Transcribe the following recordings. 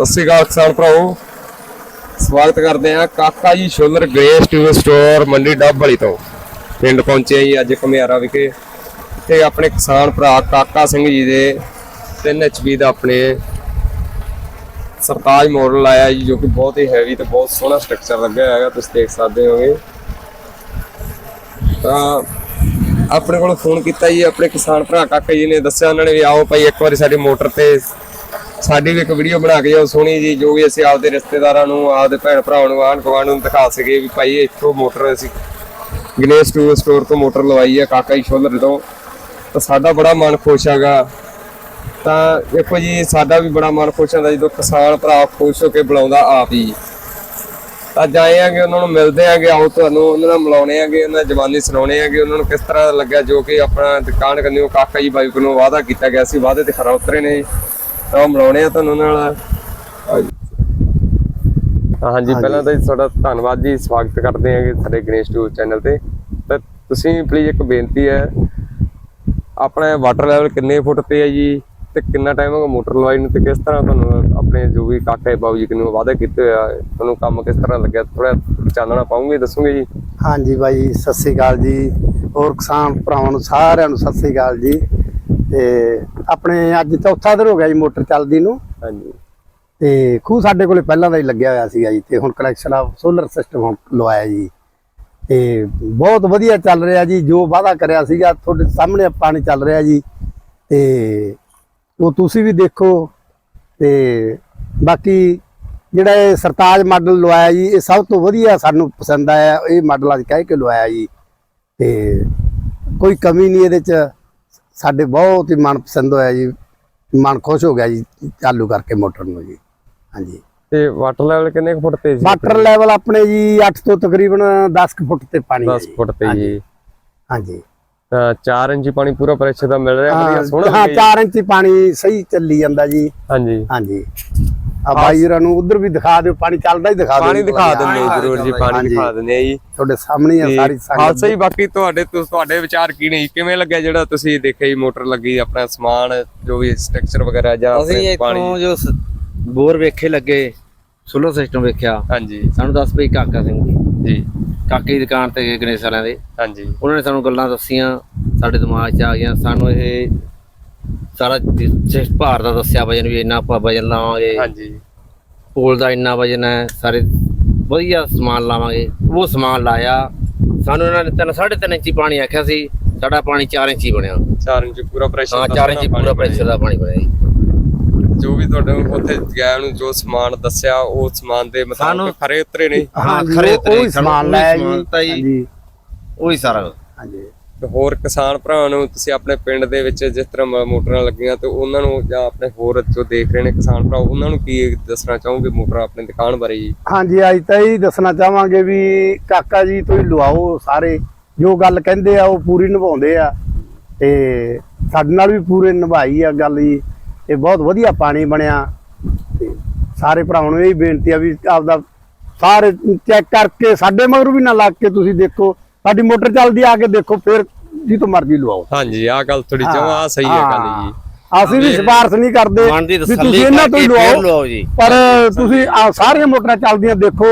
ਸਤਿ ਸ਼੍ਰੀ ਅਕਾਲ ਕਿਸਾਨ ਭਰਾਓ ਸਵਾਗਤ ਕਰਦੇ ਆ ਕਾਕਾ ਜੀ ਸ਼ੋਲਰ ਗ੍ਰੇਸ ਟਿਊਬ ਸਟੋਰ ਮੰਡੀ ਡੱਬ ਤੋਂ। ਪਿੰਡ ਪਹੁੰਚੇ ਜੀ ਅੱਜ ਘੁਮਿਆਰਾ ਵਿਖੇ। ਤੇ ਆਪਣੇ ਕਿਸਾਨ ਭਰਾ ਕਾਕਾ ਸਿੰਘ ਜੀ ਦੇ 3 HP ਦਾ ਆਪਣੇ ਸਰਤਾਜ ਮਾਡਲ ਆਇਆ ਜੀ, ਜੋ ਕਿ ਬਹੁਤ ਹੀ ਹੈਵੀ ਤੇ ਬਹੁਤ ਸੋਹਣਾ ਸਟਰਕਚਰ ਲੱਗਿਆ ਹੈਗਾ, ਤੁਸੀਂ ਦੇਖ ਸਕਦੇ ਹੋਗੇ। ਤਾਂ ਆਪਣੇ ਕੋਲ ਫੋਨ ਕੀਤਾ ਜੀ, ਆਪਣੇ ਕਿਸਾਨ ਭਰਾ ਕਾਕਾ ਜੀ ਨੇ ਦੱਸਿਆ ਉਹਨਾਂ ਨੇ ਵੀ ਆਓ ਭਾਈ ਇੱਕ ਵਾਰੀ ਸਾਡੀ ਮੋਟਰ ਤੇ ਸਾਡੀ ਵੀ ਇੱਕ ਵੀਡੀਓ ਬਣਾ ਕੇ ਜਾਓ, ਸੋਹਣੀ ਜੀ, ਜੋ ਵੀ ਅਸੀਂ ਆਪਦੇ ਰਿਸ਼ਤੇਦਾਰਾਂ ਨੂੰ, ਆਪਦੇ ਭੈਣ ਭਰਾਵਾਂ ਨੂੰ ਆਣ ਗੁਆਂਢ ਨੂੰ ਦਿਖਾ ਸਕੇ ਵੀ ਭਾਈ ਇੱਥੋਂ ਮੋਟਰ ਅਸੀਂ ਗਣੇਸ਼ ਟੂਰ ਸਟੋਰ ਤੋਂ ਮੋਟਰ ਲਵਾਈ ਹੈ ਕਾਕਾ ਜੀ ਸ਼ੋਲਰ ਤੋਂ। ਤਾਂ ਸਾਡਾ ਬੜਾ ਮਨ ਖੁਸ਼ ਹੈਗਾ। ਤਾਂ ਦੇਖੋ ਜੀ, ਸਾਡਾ ਵੀ ਬੜਾ ਮਨ ਖੁਸ਼ ਹੁੰਦਾ ਜਦੋਂ ਕਿਸਾਨ ਭਰਾ ਖੁਸ਼ ਹੋ ਕੇ ਬੁਲਾਉਂਦਾ ਆਪ ਹੀ। ਤਾਂ ਜਾਏ ਆਂਗੇ, ਉਹਨਾਂ ਨੂੰ ਮਿਲਦੇ ਆਂਗੇ, ਆਓ ਤੁਹਾਨੂੰ, ਉਹਨਾਂ ਨਾਲ ਮਿਲਾਉਣੇ ਆਂਗੇ, ਉਹਨਾਂ ਦੀ ਜਵਾਨੀ ਸੁਣਾਉਣੇ ਆਂਗੇ, ਉਹਨਾਂ ਨੂੰ ਕਿਸ ਤਰ੍ਹਾਂ ਲੱਗਿਆ, ਜੋ ਕਿ ਆਪਣਾ ਦੁਕਾਨ ਕਰਨੀ ਉਹ ਕਾਕਾ ਜੀ, ਬਾਈ ਕੋਲੋਂ ਵਾਅਦਾ ਕੀਤਾ ਗਿਆ ਸੀ, ਵਾਅਦੇ ਤੇ ਖਰਾ ਉਤਰੇ ਨੇ। ਤਾਂ ਮਿਲਾਉਣੇ ਆ ਤੁਹਾਨੂੰ ਨਾਲ। ਹਾਂ ਹਾਂਜੀ। ਪਹਿਲਾਂ ਤਾਂ ਤੁਹਾਡਾ ਧੰਨਵਾਦ ਜੀ ਸਵਾਗਤ ਕਰਦੇ ਆਂਗੇ ਸਾਡੇ ਗਣੇਸ਼ ਟੂਰ ਚੈਨਲ ਤੇ। ਤਾਂ ਤੁਸੀਂ ਪਲੀਜ਼ ਇੱਕ ਬੇਨਤੀ ਹੈ ਆਪਣਾ ਵਾਟਰ ਲੈਵਲ ਕਿੰਨੇ ਫੁੱਟ ਤੇ ਹੈ ਜੀ ਤੇ ਕਿੰਨਾ ਟਾਈਮ ਹੋ ਗਿਆ ਮੋਟਰ ਲਵਾਈ ਨੂੰ ਤੇ ਕਿਸ ਤਰ੍ਹਾਂ ਤੁਹਾਨੂੰ ਆਪਣੇ ਜੋ ਵੀ ਕਾਕਾ ਬਾਬੂ ਜੀ ਕਿਨੂੰ ਵਾਅਦਾ ਕੀਤੇ ਹੋਇਆ ਤੁਹਾਨੂੰ ਕੰਮ ਕਿਸ ਤਰ੍ਹਾਂ ਲੱਗਿਆ? ਥੋੜਾ ਚਾਨਣਾ ਪਾਉਂਗੇ ਦੱਸੋਗੇ ਜੀ? ਹਾਂਜੀ ਬਾਈ ਸਤਿ ਸ੍ਰੀ ਅਕਾਲ ਜੀ। ਹੋਰ ਕਿਸਾਨ ਭਰਾਵਾਂ ਨੂੰ ਸਾਰਿਆਂ ਨੂੰ ਸਤਿ ਸ੍ਰੀ ਅਕਾਲ ਜੀ। ਤੇ ਆਪਣੇ ਅੱਜ ਚੌਥਾ ਦਿਨ ਹੋ ਗਿਆ ਜੀ ਮੋਟਰ ਚੱਲਦੀ ਨੂੰ। ਹਾਂਜੀ। ਤੇ ਖੂਹ ਸਾਡੇ ਕੋਲੇ ਪਹਿਲਾਂ ਦਾ ਹੀ ਲੱਗਿਆ ਹੋਇਆ ਸੀਗਾ ਜੀ ਤੇ ਹੁਣ ਕਨੈਕਸ਼ਨ ਆ ਸੋਲਰ ਸਿਸਟਮ ਹੁਣ ਲਵਾਇਆ ਜੀ। ਤੇ ਬਹੁਤ ਵਧੀਆ ਚੱਲ ਰਿਹਾ ਜੀ ਜੋ ਵਾਅਦਾ ਕਰਿਆ ਸੀਗਾ ਤੁਹਾਡੇ ਸਾਹਮਣੇ ਪਾਣੀ ਚੱਲ ਰਿਹਾ ਜੀ। ਤੇ ਉਹ ਤੁਸੀਂ ਵੀ ਦੇਖੋ ਤੇ ਬਾਕੀ ਜਿਹੜਾ ਇਹ ਸਰਤਾਜ ਮਾਡਲ ਲਵਾਇਆ ਜੀ ਇਹ ਸਭ ਤੋਂ ਵਧੀਆ ਸਾਨੂੰ ਪਸੰਦ ਆਇਆ ਇਹ ਮਾਡਲ ਅੱਜ ਕਹਿ ਕੇ ਲਵਾਇਆ ਜੀ। ਤੇ ਕੋਈ ਕਮੀ ਨਹੀਂ ਇਹਦੇ ਚ। ਸਾਡੇ ਬਹੁਤ ਹੀ ਮਨ ਪਸੰਦ ਹੋਇਆ ਜੀ। ਮਨ ਖੁਸ਼ ਹੋ ਗਿਆ ਜੀ ਚਾਲੂ ਕਰਕੇ ਮੋਟਰ ਨੂੰ ਜੀ। ਹਾਂਜੀ। ਤੇ ਵਾਟਰ ਲੈਵਲ ਕਿੰਨੇ ਫੁੱਟ ਤੇ ਸੀ? ਵਾਟਰ ਲੈਵਲ ਆਪਣੇ ਜੀ 8 ਤੋਂ ਤਕਰੀਬਨ 10 ਕੁ ਫੁੱਟ ਤੇ ਪਾਣੀ ਹੈ 10 ਫੁੱਟ ਤੇ ਜੀ। ਹਾਂਜੀ। ਤਾਂ 4 ਇੰਚੀ ਪਾਣੀ ਪੂਰਾ ਪ੍ਰੈਸ਼ਰ ਦਾ ਮਿਲ ਰਿਹਾ ਵਧੀਆ ਹਾਂ ਸੋਹਣਾ ਹਾਂ ਲੱਗਿਆ 4 ਇੰਚੀ ਪਾਣੀ ਸਹੀ ਚੱਲੀ ਜਾਂਦਾ ਜੀ। ਹਾਂਜੀ। ਹਾਂਜੀ। ਆ ਬਾਈ ਜਰਾਂ ਨੂੰ ਉਧਰ ਵੀ ਦਿਖਾ ਦਿਓ ਪਾਣੀ ਚੱਲਦਾ ਹੀ ਦਿਖਾ ਦਿਓ। ਪਾਣੀ ਜੀ ਦਿਖਾ। ਦਿੰਦੇ ਜਰੂਰ ਜੀ ਪਾਣੀ। ਦਿਖਾ ਦਿੰਦੇ ਆ ਜੀ। ਤੁਹਾਡੇ ਸਾਹਮਣੇ ਹੀ ਆ ਸਾਰੀ ਹਾਂ ਸਹੀ ਸੰਗਤ ਬਾਕੀ ਤੁਹਾਡੇ ਤੁਹਾਡੇ ਵਿਚਾਰ ਕੀ ਨੇ ਜੀ? ਕਿਵੇਂ ਲੱਗਿਆ ਜਿਹੜਾ ਤੁਸੀਂ ਦੇਖਿਆ ਜੀ ਮੋਟਰ ਲੱਗੀ ਆਪਣਾ ਸਮਾਨ ਜੋ ਵੀ ਸਟਰਕਚਰ ਵਗੈਰਾ ਜਾਂ ਅਸੀਂ ਆਪਣੇ ਇੱਥੋਂ ਜੋ ਸ- ਬੋਰ ਵੇਖੇ ਲੱਗੇ ਸੋਲਰ ਸਿਸਟਮ ਵੇਖਿਆ। ਹਾਂਜੀ। ਸਾਨੂੰ ਦੱਸ ਪਈ ਕਾਕਾ ਸਿੰਘ ਜੀ। ਕਾਕੇ ਦੀ ਦੁਕਾਨ ਤੇ ਗਏ ਗਣੇਸ਼ ਵਾਲਿਆਂ ਦੇ। ਹਾਂਜੀ। ਉਹਨਾਂ ਨੇ ਸਾਨੂੰ ਗੱਲਾਂ ਦੱਸੀਆਂ ਸਾਡੇ ਦਿਮਾਗ 'ਚ ਆ ਗਈਆਂ। ਸਾਨੂੰ ਇਹ ਸਾਰਾ ਜਿਸ ਭਾਰ ਦਾ ਦੱਸਿਆ ਵਜਨ ਵੀ ਇੰਨਾ ਆਪਾਂ ਵਜਨ ਲਾਵਾਂਗੇ। ਹਾਂਜੀ। ਪੋਲ ਦਾ ਇੰਨਾ ਵਜਨ ਹੈ ਸਾਰੇ ਵਧੀਆ ਸਮਾਨ ਲਾਵਾਂਗੇ। ਉਹ ਸਮਾਨ ਲਾਇਆ। ਸਾਨੂੰ ਇਹਨਾਂ ਨੇ ਤਿੰਨ ਸਾਢੇ ਤਿੰਨ ਇੰਚੀ ਪਾਣੀ ਆਖਿਆ ਸੀ। ਸਾਡਾ ਪਾਣੀ 4 ਇੰਚੀ ਬਣਿਆ। 4 ਇੰਚ ਪੂਰਾ ਪ੍ਰੈਸ਼ਰ ਹਾਂ 4 ਇੰਚੀ ਪੂਰਾ ਪ੍ਰੈਸ਼ਰ ਦਾ ਪਾਣੀ ਬਣਿਆ ਜੀ। ਜੋ ਵੀ ਤੁਹਾਡੇ ਉੱਥੇ ਗਿਆ ਨੂੰ ਜੋ ਸਮਾਨ ਦੱਸਿਆ ਉਹ ਸਮਾਨ ਦੇ ਸਾਨੂੰ- ਖਰੇ ਉਤਰੇ ਨੇ। ਹਾਂ, ਖਰੇ ਸਾਨੂੰ ਸਮਾਨ ਲਾਇਆ। ਜੀ। ਉਹੀ ਸਾਰਾ। ਹਾਂਜੀ। ਤੇ ਹੋਰ ਕਿਸਾਨ ਭਰਾਵਾਂ ਨੂੰ ਤੁਸੀਂ ਆਪਣੇ ਪਿੰਡ ਦੇ ਵਿੱਚ ਜਿਸ ਤਰ੍ਹਾਂ ਮੋਟਰਾਂ ਲੱਗੀਆਂ ਤੇ ਉਹਨਾਂ ਨੂੰ ਜਾਂ ਆਪਣੇ ਹੋਰ ਜੋ ਦੇਖ ਰਹੇ ਨੇ ਕਿਸਾਨ ਭਰਾ, ਉਹਨਾਂ ਨੂੰ ਕੀ ਦੱਸਣਾ ਚਾਹੋਗੇ ਮੋਟਰ ਆਪਣੀ ਦੁਕਾਨ ਬਾਰੇ ਜੀ? ਹਾਂਜੀ, ਅੱਜ ਤਾਂ ਇਹ ਦੱਸਣਾ ਚਾਹਾਂਗੇ ਵੀ ਕਾਕਾ ਜੀ ਤੋਂ ਲਵਾਓ ਸਾਰੇ। ਜੋ ਗੱਲ ਕਹਿੰਦੇ ਆ, ਉਹ ਪੂਰੀ ਨਿਭਾਉਂਦੇ ਆ। ਤੇ ਸਾਡੇ ਨਾਲ ਵੀ ਪੂਰੇ ਨਿਭਾਈ ਆ ਗੱਲ ਜੀ। ਤੇ ਬਹੁਤ ਵਧੀਆ ਪਾਣੀ ਬਣਿਆ। ਸਾਰੇ ਭਰਾਵਾਂ ਨੂੰ ਇਹ ਬੇਨਤੀ ਆ ਵੀ ਆਪਦਾ ਸਾਰੇ ਚੈੱਕ ਕਰਕੇ, ਸਾਡੇ ਮਗਰ ਵੀ ਨਾ ਲੱਗ ਕੇ ਤੁਸੀਂ ਦੇਖੋ। ਸਾਡੀ ਮੋਟਰ ਚੱਲਦੀ ਆ ਕੇ ਦੇਖੋ ਫਿਰ ਜੀ ਤੋਂ ਮਰਜ਼ੀ ਲਵਾਓ। ਹਾਂਜੀ ਆਹ ਗੱਲ ਥੋੜੀ ਚਾਹਾਂ ਆ ਸਹੀ ਹੈ ਗੱਲ ਜੀ। ਅਸੀਂ ਵੀ ਸਿਫਾਰਸ਼ ਨਹੀਂ ਕਰਦੇ ਵੀ ਤੁਸੀਂ ਇਹਨਾਂ ਤੋਂ ਹੀ ਲਵਾਓ ਪਰ ਤੁਸੀਂ ਆਹ ਸਾਰੀਆਂ ਮੋਟਰਾਂ ਚੱਲਦੀਆਂ ਦੇਖੋ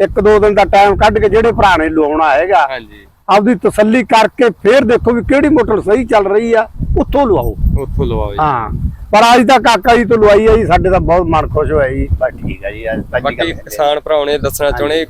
ਇੱਕ ਦੋ ਦਿਨ ਦਾ ਟਾਈਮ ਕੱਢ ਕੇ ਜਿਹੜੇ ਭਰਾ ਨੇ ਲਵਾਉਣਾ ਹੈਗਾ ਹਾਂਜੀ। ਆਪਦੀ ਤਸੱਲੀ ਕਰਕੇ ਫੇਰ ਦੇਖੋ ਵੀ ਕਿਹੜੀ ਮੋਟਰ ਸਹੀ ਚੱਲ ਰਹੀ ਆ ਉੱਥੋਂ ਲਵਾਓ। ਉੱਥੋਂ ਲਵਾਓ ਜੀ। ਹਾਂ ਪਰ ਅੱਜ ਤਾਂ ਕਾਕਾ ਜੀ ਤੋਂ ਲਵਾਈ ਆ ਜੀ ਸਾਡੇ ਤਾਂ ਬਹੁਤ ਮਨ ਖੁਸ਼ ਹੋਇਆ ਜੀ ਬਸ ਠੀਕ ਆ ਜੀ ਅੱਜ ਤਾਂ ਬਾਕੀ ਕਿਸਾਨ ਭਰਾਵਾਂ ਨੇ ਦੱਸਣਾ ਚਾਹੁੰਦੇ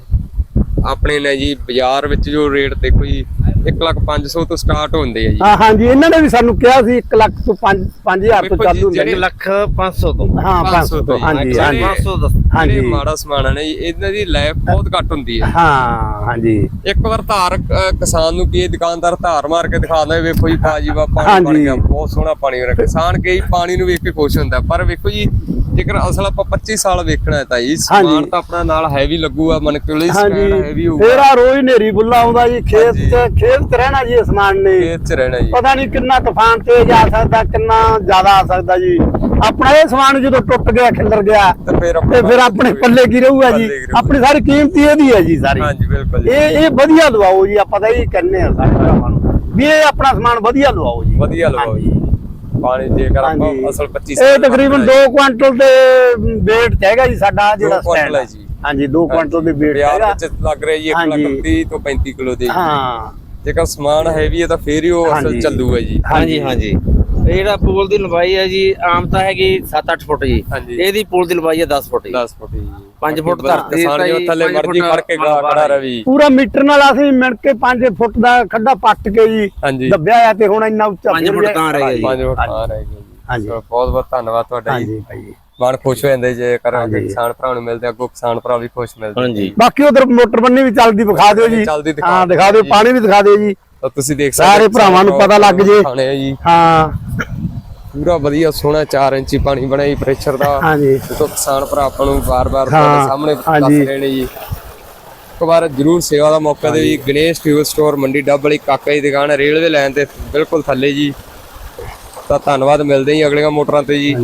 ਆਪਣੇ ਨੇ ਜੀ ਬਾਜ਼ਾਰ ਵਿੱਚ ਜੋ ਰੇਟ ਤੇ ਕੋਈ 1 ਲੱਖ 500 ਤੋਂ ਸਟਾਰਟ ਹੁੰਦੇ ਆ ਜੀ। ਹਾਂ ਹਾਂਜੀ ਇਹਨਾਂ ਨੇ ਵੀ ਸਾਨੂੰ ਕਿਹਾ ਸੀ 1 ਲੱਖ ਤੋਂ 5 5000 ਤੋਂ ਚਾਲੂ ਹੁੰਦੇ ਜਿਹੜੀ ਨੇ। ਲੱਖ 500 ਤੋਂ। ਹਾਂ 500 500 ਤੋਂ ਹਾਂਜੀ ਹਾਂਜੀ। 500 ਦੱਸ ਜਿਹੜੇ ਮਾੜਾ ਸਮਾਨ ਨਾ ਜੀ ਇਹਨਾਂ ਦੀ ਲਾਈਫ ਬਹੁਤ ਘੱਟ ਹੁੰਦੀ ਹੈ। ਹਾਂ ਹਾਂਜੀ। ਇੱਕ ਵਾਰ ਧਾਰ ਅ, ਕਿਸਾਨ ਨੂੰ ਕੀ ਦੁਕਾਨਦਾਰ ਧਾਰ ਮਾਰ ਕੇ ਦਿਖਾਉਂਦਾ ਵੀ ਵੇਖੋ ਜੀ ਬਾਜੀ ਵਾ ਪਾਣੀ ਬਣ ਹਾਂਜੀ। ਗਿਆ ਬਹੁਤ ਸੋਹਣਾ ਪਾਣੀ ਹੋ ਰਿਹਾ ਕਿਸਾਨ ਕਈ ਪਾਣੀ ਨੂੰ ਵੇਖ ਕੇ ਖੁਸ਼ ਹੁੰਦਾ ਪਰ ਵੇਖੋ ਜੀ ਜੇਕਰ ਅਸਲ ਆਪਾਂ 25 ਸਾਲ ਵੇਖਣਾ ਹੈ ਤਾਂ ਜੀ ਸਮਾਨ ਹਾਂਜੀ। ਤਾਂ ਆਪਣਾ ਨਾਲ ਹੈਵੀ ਲੱਗੂਗਾ ਮਨ ਕੇ ਲਈ ਸਟੈਂਡ ਹੈਵੀ ਹਾਂਜੀ ਹੋਊਗਾ। ਫੇਰ ਆ ਰੋਜ਼ ਨੇਰੀ ਬੁੱਲਾ ਆਉਂਦਾ ਜੀ ਖੇਤ ਹਾਂਜੀ। ਚ ਖੇਤ ਚ ਰਹਿਣਾ ਜੀ ਅਸਮਾਨ ਨੇ ਖੇਤ 'ਚ ਰਹਿਣਾ ਜੀ। ਪਤਾ ਨਹੀਂ ਕਿੰਨਾ ਤੂਫਾਨ ਤੇਜ਼ ਆ ਸਕਦਾ ਕਿੰਨਾ ਜ਼ਿਆਦਾ ਆ ਸਕਦਾ ਜੀ। ਆਪਣਾ ਇਹ ਸਮਾਨ ਜਦੋਂ ਟੁੱਟ ਗਿਆ ਖਿੱਲਰ ਗਿਆ ਤੇ ਫਿਰ ਤੇ ਫਿਰ ਆਪਣੇ ਪੱਲੇ ਕੀ ਰਹੂਗਾ ਜੀ। ਆਪਣੀ ਸਾਰੀ ਕੀਮਤੀ ਇਹਦੀ ਹੈ ਜੀ ਸਾਰੀ। ਹਾਂਜੀ ਬਿਲਕੁਲ ਇਹ ਇਹ ਵਧੀਆ ਲਵਾਓ ਜੀ ਆਪਾਂ ਤਾਂ ਇਹ ਕਹਿੰਨੇ ਆ ਸਾਰੇ ਭਰਾਵਾਂ ਨੂੰ। ਵੀ ਇਹ ਆਪਣਾ ਸਮਾਨ ਵਧੀਆ ਲਵਾਓ ਜੀ। ਵਧੀਆ ਲਵਾਓ ਜੀ। ਪਾਣੀ ਜੇਕਰ ਆਪਾਂ। ਅਸਲ 25 ਇਹ ਤਕਰੀਬਨ 2 ਕੁਆਂਟਲ ਦੇ weight ਹੈਗਾ ਜੀ ਸਾਡਾ ਜਿਹੜਾ stand ਹੈ ਜੀ। ਹਾਂਜੀ 2 ਕੁਆਂਟਲ ਦੇ weight ਹੈਗਾ। ਵਿੱਚ ਲੱਗ ਰਿਹਾ ਜੀ 1 ਲੱਖ ਹਾਂਜੀ। 30 ਤੋਂ 35 ਕਿਲੋ ਦੇ ਹਾਂ। ਜੇਕਰ ਸਮਾਨ ਹੈਵੀ ਹੈ ਤਾਂ ਫੇਰ ਹੀ ਉਹ ਅਸਲ। ਚੱਲੂਗਾ ਜੀ। ਹਾਂਜੀ ਹਾਂਜੀ। ਇਹ ਜਿਹੜਾ ਪੂਲ ਦੀ ਲੰਬਾਈ ਹੈ ਜੀ ਆਮ ਤਾਂ ਹੈਗੀ 7-8 ਫੁੱਟ ਜੀ। ਹਾਂਜੀ। ਇਹਦੀ ਪੂਲ ਦੀ ਲੰਬਾਈ ਹੈ 10 ਫੁੱਟ ਜੀ। 10 ਫੁੱਟ ਜੀ। ਪੰਜ ਫੁੱਟ ਬਾਕੀ ਧਰਤੀ ਕਿਸਾਨ ਤਾਂ ਜੀ, ਥੱਲੇ ਮਰਜ਼ੀ ਫੜ ਕੇ ਗਾ ਖੜਾ। ਰਵੀ। ਪੂਰਾ ਮੀਟਰ ਨਾਲ ਅਸੀਂ ਮਿਣ ਕੇ 5 ਫੁੱਟ ਦਾ ਖੱਡਾ ਪੱਟ ਕੇ ਜੀ ਹਾਂਜੀ। ਦੱਬਿਆ ਆ ਤੇ ਹੁਣ ਇੰਨਾ ਉੱਚਾ 5 ਫਿਰ ਫੁੱਟ ਤਾਂ ਰਹਿ ਗਿਆ ਜੀ। 5 ਫੁੱਟ ਆ ਰਹੇ ਜੀ। ਹਾਂਜੀ। ਚਲੋ, ਬਹੁਤ ਬਹੁਤ ਧੰਨਵਾਦ ਤੁਹਾਡਾ ਜੀ। ਹਾਂਜੀ ਭਾਈ ਮਨ ਖੁਸ਼ ਹੋ ਜਾਂਦੇ ਜੇ ਕਰ ਹਾਂਜੀ। ਕਿਸਾਨ ਭਰਾ ਨੂੰ ਮਿਲਦੇ ਅੱਗੋਂ ਕਿਸਾਨ ਭਰਾ ਵੀ ਖੁਸ਼ ਮਿਲਦੇ ਹਾਂਜੀ। ਬਾਕੀ ਉਧਰ ਮੋਟਰ ਬੰਨੀ ਵੀ ਚੱਲਦੀ ਵਿਖਾ ਦਿਓ ਜੀ। ਚੱਲਦੀ ਦਿਖਾ ਹਾਂ ਦਿਖਾ ਦਿਓ। ਪਾਣੀ ਵੀ ਦਿਖਾ ਦਿਓ ਜੀ। ਤਾਂ ਤੁਸੀਂ ਦੇਖ ਸਾਰੇ ਭਰਾਵਾਂ ਨੂੰ ਪਤਾ ਲੱਗ ਜੇ। ਹਾਂ। ਪੂਰਾ ਵਧੀਆ ਸੋਹਣਾ 4 ਇੰਚੀ ਪਾਣੀ ਬਣਿਆ ਜੀ ਪ੍ਰੈਸ਼ਰ ਦਾ। ਹਾਂਜੀ। ਦੇਖੋ ਕਿਸਾਨ ਭਰਾ ਆਪਾਂ ਨੂੰ ਬਾਰ-ਬਾਰ ਹਾਂ, ਤੁਹਾਡੇ ਸਾਹਮਣੇ ਦੱਸ। ਰਹੇ ਨੇ ਜੀ। ਇੱਕ ਵਾਰ ਜਰੂਰ ਸੇਵਾ ਦਾ ਮੌਕਾ ਦਿਓ ਜੀ। ਗਣੇਸ਼ ਫਿਊਲ ਸਟੋਰ ਮੰਡੀ ਡੱਬ ਵਾਲੀ ਕਾਕਾ ਜੀ ਦੁਕਾਨ ਰੇਲਵੇ ਲਾਈਨ ਤੇ ਬਿਲਕੁਲ ਥੱਲੇ ਜੀ। ਤਾਂ ਧੰਨਵਾਦ ਮਿਲਦੇ ਜੀ ਅਗਲੀਆਂ ਮੋਟਰਾਂ ਤੇ ਜੀ।